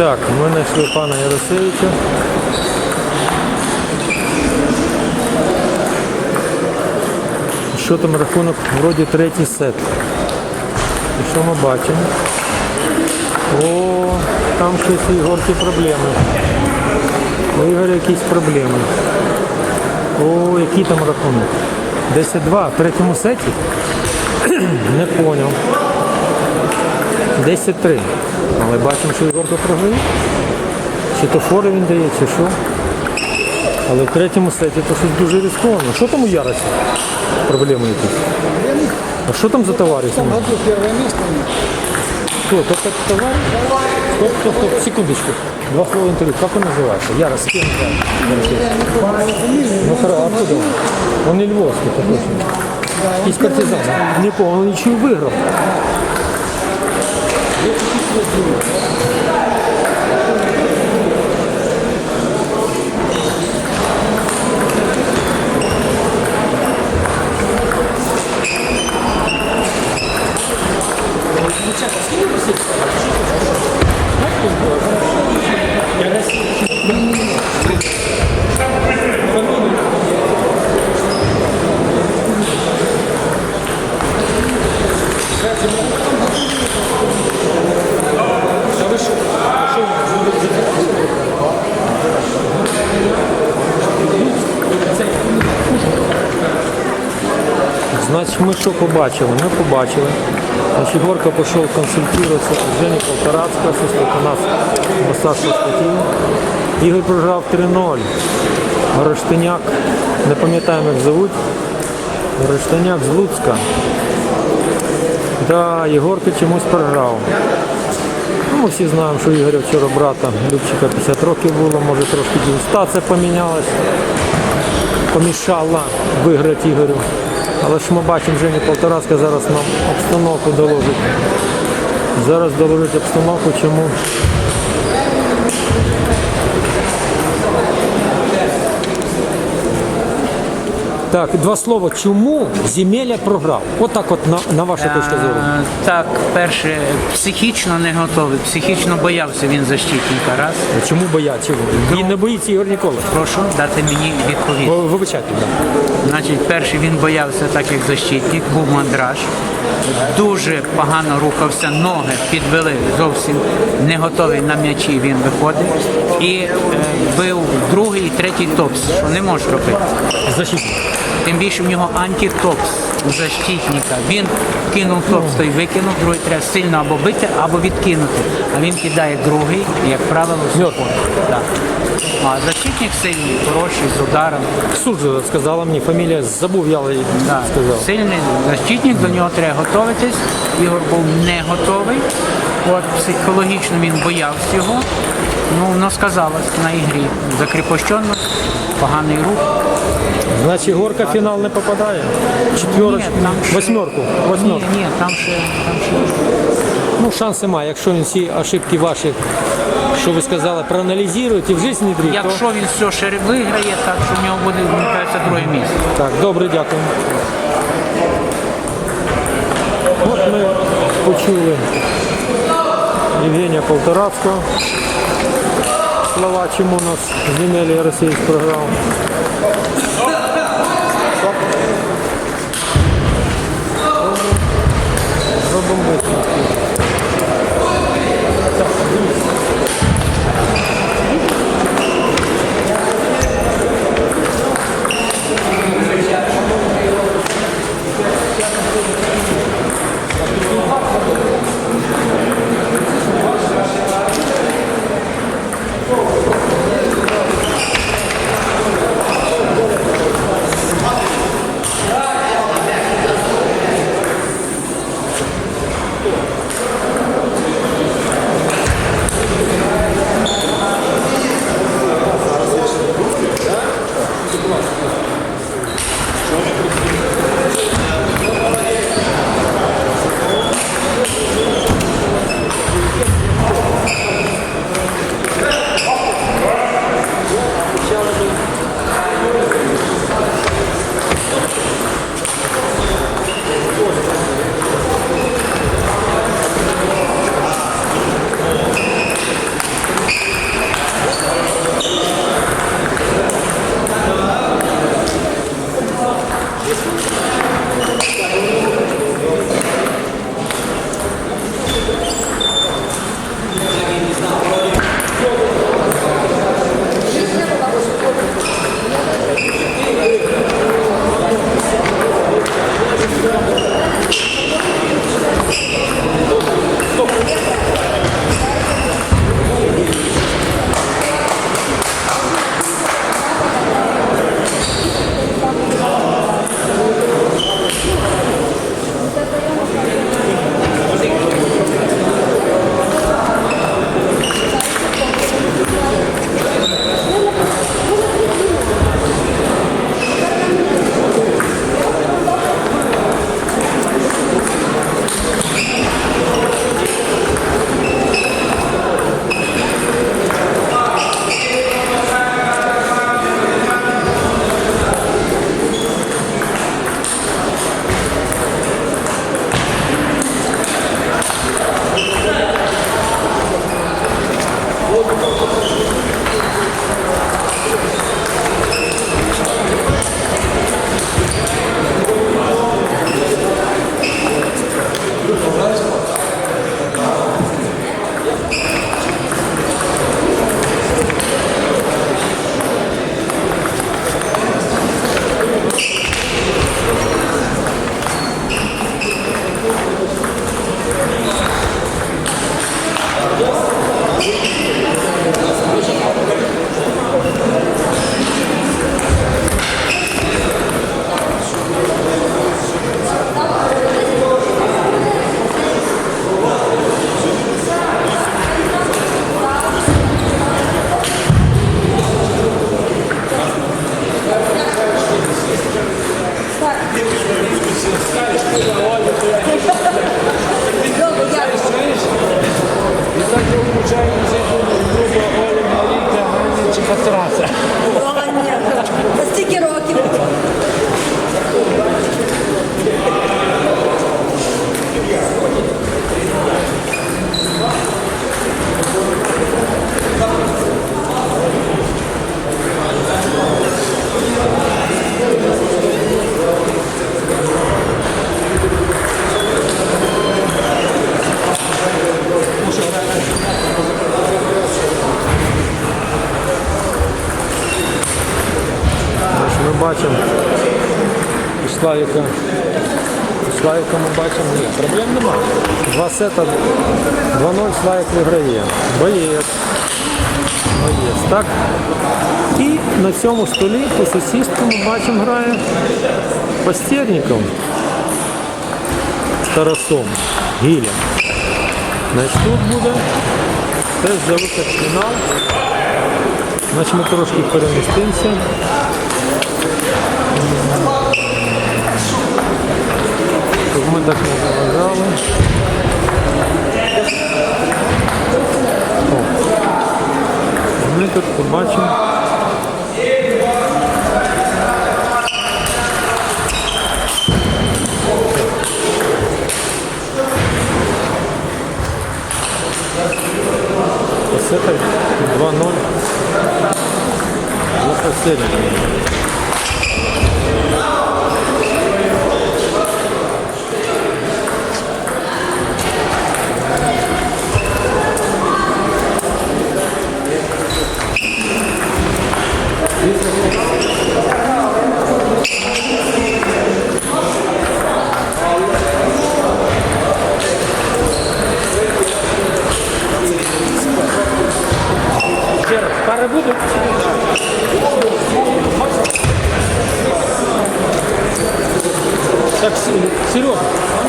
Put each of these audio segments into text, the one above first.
Так, ми знайшли пана Яросевича. Що там рахунок? Вроді третій сет. І що ми бачимо? О, там щось Ігорки проблеми. У Ігоря якісь проблеми. О, який там рахунок? 10-2 в третьому сеті? Не поняв. 10-3. Але бачимо, що Ігорка програє. Чи то фори він дає, чи що. Але в третьому сеті то щось дуже ризиковано. Що там у Яросі? Проблеми якісь? А що там за товариш? В году первое место у них. Кто? Тот товарищ? Стоп, стоп, стоп, секундочку. Два слова интервью. Как он называется? Ярос, с кем играет? Ну хорошо, откуда он? Он не львовский, это точно. Из партизан. Не помню, он ничего выиграл. Значит, мы что побачили? Мы побачили. Значит, Горка пошел консультироваться с Женей Полторацкой, assistant у нас Басарського статті. Ігор програв 3-0. Рештаняк, не пам'ятаємо як зовуть. Рештаняк з Луцька. Да, Єгорка чомусь програв. Ну, ми всі знаємо, що Ігоря вчора брата Любчика 50 років було, може трошки дегустація помінялась помішала виграти Ігорю. Але ж ми бачимо, Жені Полтораска зараз нам обстановку доложить. Зараз доложить обстановку, чому. Так, два слова. Чому Зімеля програв? Отак от на, на вашу точку зору. Е, Так, перше, психічно не готовий, психічно боявся він защитника. Раз. Чому бояться? Він не боїться Ігор ніколи. Прошу дати мені відповідь. Ви- Вибачайте. да. Значить, перший він боявся, так як защитник, був мандраж. Дуже погано рухався, ноги підвели зовсім не готовий на м'ячі. Він виходив і е, бив другий і третій топс, що не можеш робити. Защитник. Тим більше в нього антитопс у защитника. Він кинув топс, той викинув, другий треба сильно або бити, або відкинути. А він кидає другий, і, як правило, Мертвий. А защитник сильний, хороший, з ударом. Суд же сказала мені, фамілія забув, я Так. сказав. Сильний защитник, до нього треба готуватись. Ігор був не готовий. От психологічно він боявся його. Ну, воно сказалось на ігрі. Закріпощено, поганий рух. Значить, горка в фінал не попадає. Четверочку, Ні, там ще- восьмерку. Ні, восьмерку. ні, там ще, там ще. Ну, шанси має, якщо він всі ошибки ваші, що ви сказали, проаналізує і в житті не дріть, то... Якщо він все ще виграє, так що в нього буде мені кажеться, друге місце. Так, добре, дякую. От ми почули Євгенія Полторацького. Слова, чому нас Зінелі Російськ програв. Славіка. Славіка ми бачимо, ні, проблем нема. Два сета, 2-0 Славік виграє. Боєць. Боєць. Так. І на цьому столі по сусідству ми бачимо грає Постерніков з Тарасом, Гілем. Значить, тут буде теж за вихід фінал. Значить, ми трошки перемістимося. Ми так не заважали. Ми тут побачимо. Это 2-0. За посередине. Так, Серега.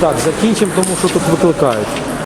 Так, закінчимо, тому що тут викликають.